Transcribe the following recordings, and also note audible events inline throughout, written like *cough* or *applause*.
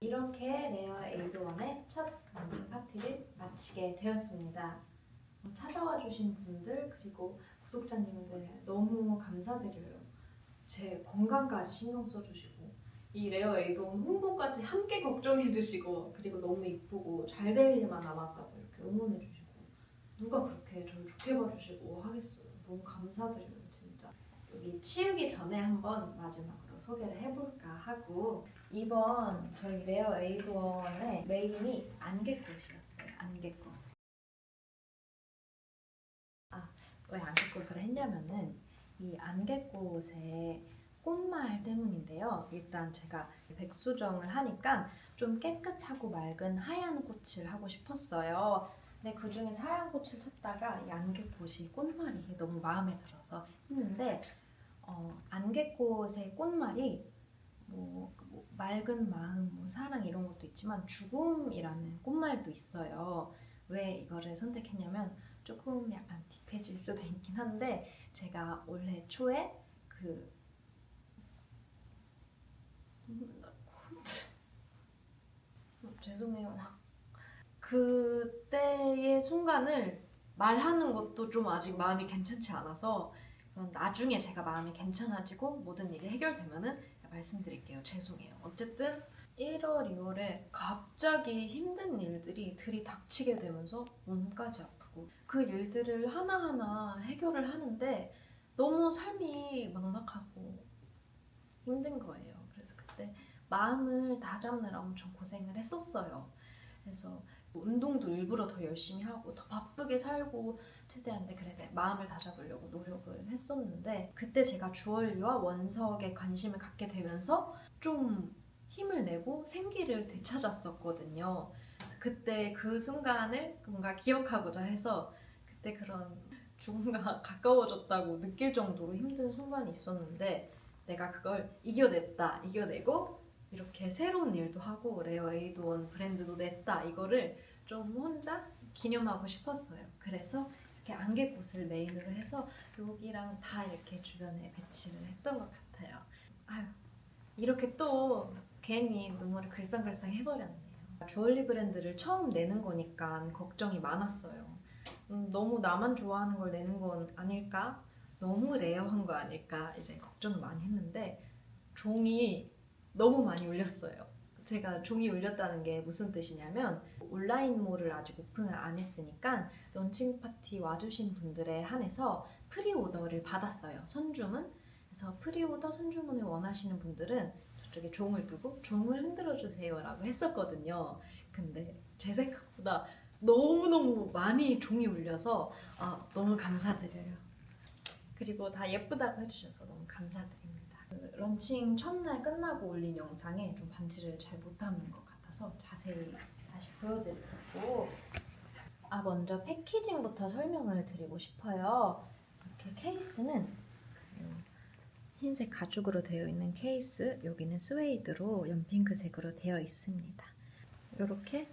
이렇게 레어 에이드원의 첫 런칭 파티를 마치게 되었습니다. 어, 찾아와 주신 분들 그리고 구독자님들 너무 감사드려요. 제 건강까지 신경 써주시고 이 레어 에이드원 홍보까지 함께 걱정해 주시고 그리고 너무 이쁘고 잘 될 일만 남았다고 이렇게 응원해 주시고 누가 그렇게 저를 좋게 봐주시고 하겠어요. 너무 감사드려요 진짜. 여기 치우기 전에 한번 마지막으로 소개를 해볼까 하고 이번 저희 레어 에이드원의 메인이 안개꽃이었어요. 안개꽃. 아, 왜 안개꽃을 했냐면은 이 안개꽃의 꽃말 때문인데요. 일단 제가 백수정을 하니까 좀 깨끗하고 맑은 하얀 꽃을 하고 싶었어요. 근데 그 중에 하얀 꽃을 찾다가 이 안개꽃이 꽃말이 너무 마음에 들어서 했는데 어, 안개꽃의 꽃말이 뭐, 뭐 맑은 마음, 뭐 사랑 이런 것도 있지만 죽음이라는 꽃말도 있어요. 왜 이거를 선택했냐면 조금 약간 딥해질 수도 있긴 한데 제가 올해 초에 그 음, 어, 죄송해요. 그때의 순간을 말하는 것도 좀 아직 마음이 괜찮지 않아서 나중에 제가 마음이 괜찮아지고 모든 일이 해결되면은 말씀드릴게요. 죄송해요. 어쨌든 1월, 2월에 갑자기 힘든 일들이 들이닥치게 되면서 몸까지 아프고 그 일들을 하나하나 해결을 하는데 너무 삶이 막막하고 힘든 거예요. 그래서 그때 마음을 다잡느라 엄청 고생을 했었어요. 그래서 운동도 일부러 더 열심히 하고 더 바쁘게 살고 최대한 내 그래 내 마음을 다잡으려고 노력을 했었는데 그때 제가 주얼리와 원석에 관심을 갖게 되면서 좀 힘을 내고 생기를 되찾았었거든요. 그때 그 순간을 뭔가 기억하고자 해서 그때 그런 죽음과 *laughs* 가까워졌다고 느낄 정도로 힘든 순간이 있었는데 내가 그걸 이겨냈다, 이겨내고 이렇게 새로운 일도 하고 레어 에이드원 브랜드도 냈다 이거를 좀 혼자 기념하고 싶었어요. 그래서 이렇게 안개꽃을 메인으로 해서 여기랑 다 이렇게 주변에 배치를 했던 것 같아요. 아유 이렇게 또 괜히 눈물을 글썽글썽 해버렸네요. 주얼리 브랜드를 처음 내는 거니까 걱정이 많았어요. 음, 너무 나만 좋아하는 걸 내는 건 아닐까? 너무 레어한 거 아닐까? 이제 걱정을 많이 했는데 종이 너무 많이 울렸어요. 제가 종이 울렸다는 게 무슨 뜻이냐면 온라인몰을 아직 오픈을 안 했으니까 런칭 파티 와주신 분들에 한해서 프리오더를 받았어요. 선주문. 그래서 프리오더 선주문을 원하시는 분들은 저쪽에 종을 두고 종을 흔들어 주세요라고 했었거든요. 근데 제 생각보다 너무너무 많이 종이 울려서 아, 너무 감사드려요. 그리고 다 예쁘다고 해주셔서 너무 감사드립니다. 그 런칭 첫날 끝나고 올린 영상에 좀 반지를 잘못 담은 것 같아서 자세히 다시 보여드리고 아 먼저 패키징부터 설명을 드리고 싶어요. 이렇게 케이스는 그 흰색 가죽으로 되어 있는 케이스 여기는 스웨이드로 연핑크색으로 되어 있습니다. 이렇게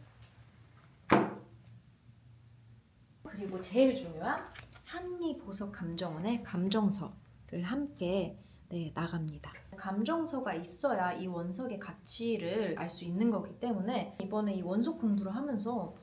그리고 제일 중요한 한미 보석 감정원의 감정서를 함께 네, 나갑니다. 감정서가 있어야 이 원석의 가치를 알 수 있는 거기 때문에 이번에 이 원석 공부를 하면서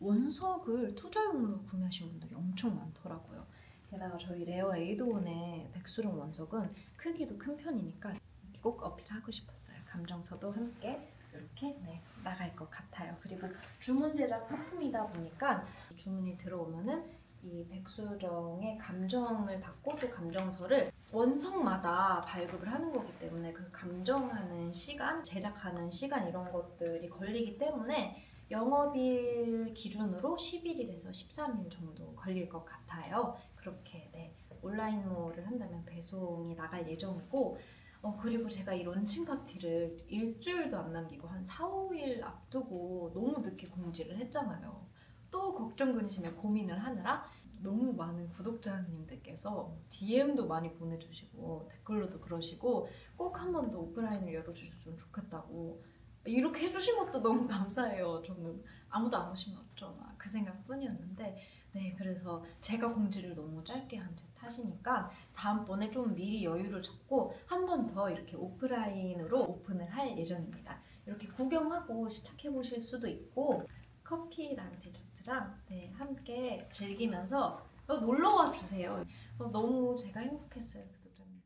원석을 투자용으로 구매하신 분들이 엄청 많더라고요. 게다가 저희 레어 에이드원의 백수령 원석은 크기도 큰 편이니까 꼭 어필하고 싶었어요. 감정서도 함께 이렇게 네, 나갈 것 같아요. 그리고 주문 제작 상품이다 보니까 주문이 들어오면은 이 백수정의 감정을 받고 또 감정서를 원석마다 발급을 하는 거기 때문에 그 감정하는 시간, 제작하는 시간 이런 것들이 걸리기 때문에 영업일 기준으로 11일에서 13일 정도 걸릴 것 같아요. 그렇게 네, 온라인몰을 한다면 배송이 나갈 예정이고 어, 그리고 제가 이 런칭 파티를 일주일도 안 남기고 한 4, 5일 앞두고 너무 늦게 공지를 했잖아요. 또 걱정 근심에 고민을 하느라 너무 많은 구독자님들께서 DM도 많이 보내주시고 댓글로도 그러시고 꼭 한 번 더 오프라인을 열어주셨으면 좋겠다고 이렇게 해주신 것도 *laughs* 너무 감사해요. 저는 아무도 안 오시면 어쩌나 그 생각뿐이었는데 네 그래서 제가 공지를 너무 짧게 한듯 하시니까 다음번에 좀 미리 여유를 잡고 한 번 더 이렇게 오프라인으로 오픈을 할 예정입니다. 이렇게 구경하고 시작해 보실 수도 있고 커피랑 디저트 랑 네, 함께 즐기면서 어, 놀러 와 주세요. 어, 너무 제가 행복했어요. 구독자님.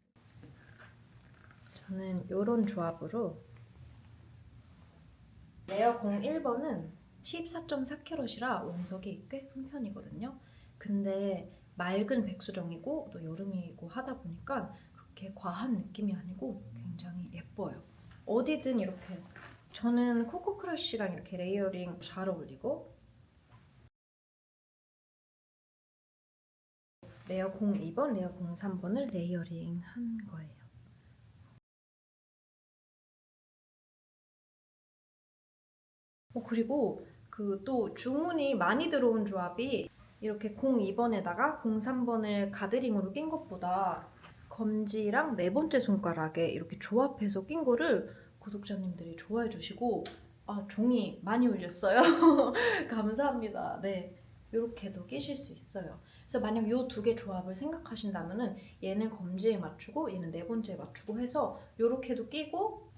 저는 이런 조합으로 레어 01번은 14.4캐럿이라 원석이 꽤 큰 편이거든요. 근데 맑은 백수정이고 또 여름이고 하다 보니까 그렇게 과한 느낌이 아니고 굉장히 예뻐요. 어디든 이렇게 저는 코코 크러쉬랑 이렇게 레이어링 잘 어울리고 레어 02번, 레어 03번을 레이어링 한 거예요. 어, 그리고 그 또 주문이 많이 들어온 조합이 이렇게 02번에다가 03번을 가드링으로 낀 것보다 검지랑 네 번째 손가락에 이렇게 조합해서 낀 거를 구독자님들이 좋아해 주시고 아 종이 많이 울렸어요. *laughs* 감사합니다. 네. 이렇게도 끼실 수 있어요. 그래서 만약 이두개 조합을 생각하신다면은 얘는 검지에 맞추고 얘는 네 번째에 맞추고 해서 이렇게도 끼고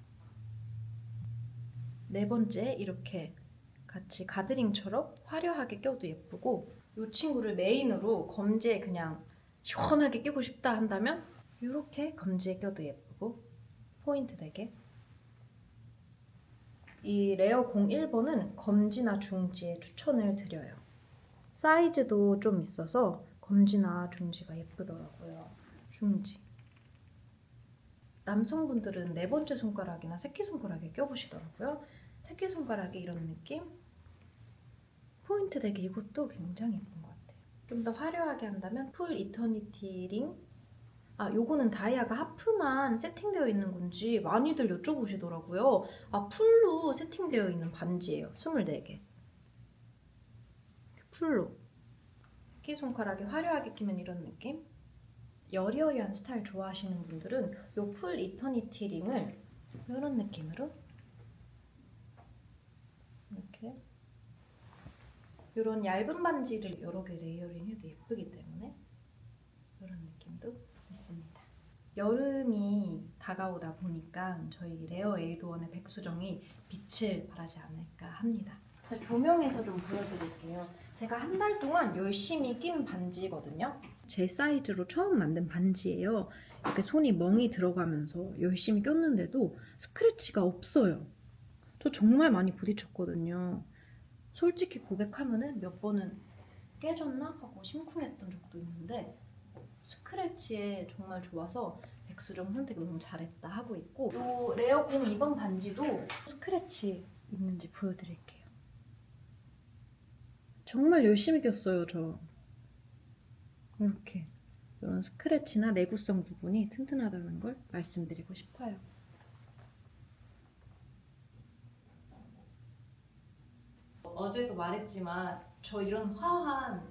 네 번째 이렇게 같이 가드링처럼 화려하게 껴도 예쁘고 이 친구를 메인으로 검지에 그냥 시원하게 끼고 싶다 한다면 이렇게 검지에 껴도 예쁘고 포인트 되게 이 레어 01번은 검지나 중지에 추천을 드려요. 사이즈도 좀 있어서 검지나 중지가 예쁘더라고요. 중지. 남성분들은 네 번째 손가락이나 새끼손가락에 껴보시더라고요. 새끼손가락에 이런 느낌? 포인트 되게 이것도 굉장히 예쁜 것 같아요. 좀 더 화려하게 한다면 풀 이터니티 링? 아, 요거는 다이아가 하프만 세팅되어 있는 건지 많이들 여쭤보시더라고요. 아, 풀로 세팅되어 있는 반지예요. 24개. 풀로. 새끼손가락에 화려하게 끼면 이런 느낌? 여리여리한 스타일 좋아하시는 분들은 요 풀 이터니티 링을 이런 느낌으로 이렇게 이런 얇은 반지를 여러 개 레이어링 해도 예쁘기 때문에 이런 느낌도 있습니다. 여름이 다가오다 보니까 저희 레어 에이드원의 백수정이 빛을 발하지 않을까 합니다. 제가 조명해서 좀 보여드릴게요. 제가 한 달 동안 열심히 낀 반지거든요. 제 사이즈로 처음 만든 반지예요. 이렇게 손이 멍이 들어가면서 열심히 꼈는데도 스크래치가 없어요. 저 정말 많이 부딪혔거든요. 솔직히 고백하면은 몇 번은 깨졌나 하고 심쿵했던 적도 있는데 스크래치에 정말 좋아서 백수정 선택 너무 잘했다 하고 있고 요 레어 02번 반지도 스크래치 있는지 보여드릴게요. 정말 열심히 꼈어요 저. 이렇게 이런 스크래치나 내구성 부분이 튼튼하다는 걸 말씀드리고 싶어요. 어제도 말했지만 저 이런 화환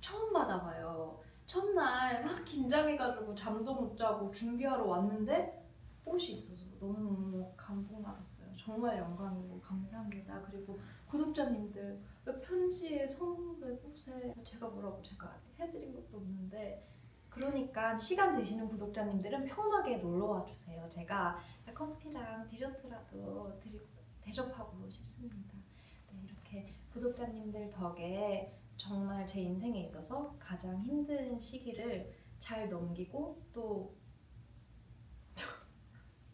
처음 받아봐요. 첫날 막 긴장해가지고 잠도 못 자고 준비하러 왔는데 꽃이 있어서 너무 감동받았어요. 정말 영광이고 감사합니다. 그리고 구독자님들 왜 편지에 선물에 꽃에 제가 뭐라고 제가 해드린 것도 없는데 그러니까 시간 되시는 구독자님들은 편하게 놀러 와 주세요. 제가 커피랑 디저트라도 드리고 대접하고 싶습니다. 네, 이렇게 구독자님들 덕에 정말 제 인생에 있어서 가장 힘든 시기를 잘 넘기고 또,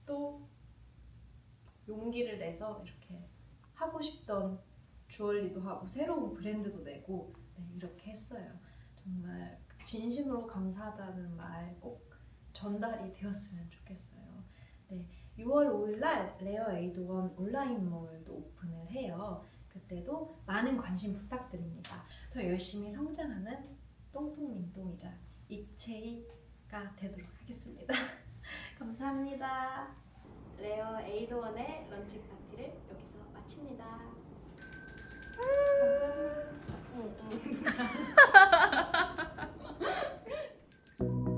또 용기를 내서 이렇게 하고 싶던 주얼리도 하고 새로운 브랜드도 내고 네, 이렇게 했어요. 정말 진심으로 감사하다는 말 꼭 전달이 되었으면 좋겠어요. 네, 6월 5일 날 레어 에이드원 온라인몰도 오픈을 해요. 그때도 많은 관심 부탁드립니다. 더 열심히 성장하는 똥똥민똥이자 이채희가 되도록 하겠습니다. *laughs* 감사합니다. 레어 에이드원의 런칭 파티를 여기서 마칩니다. 감사합니다. 음. 음, 음. *laughs* *laughs*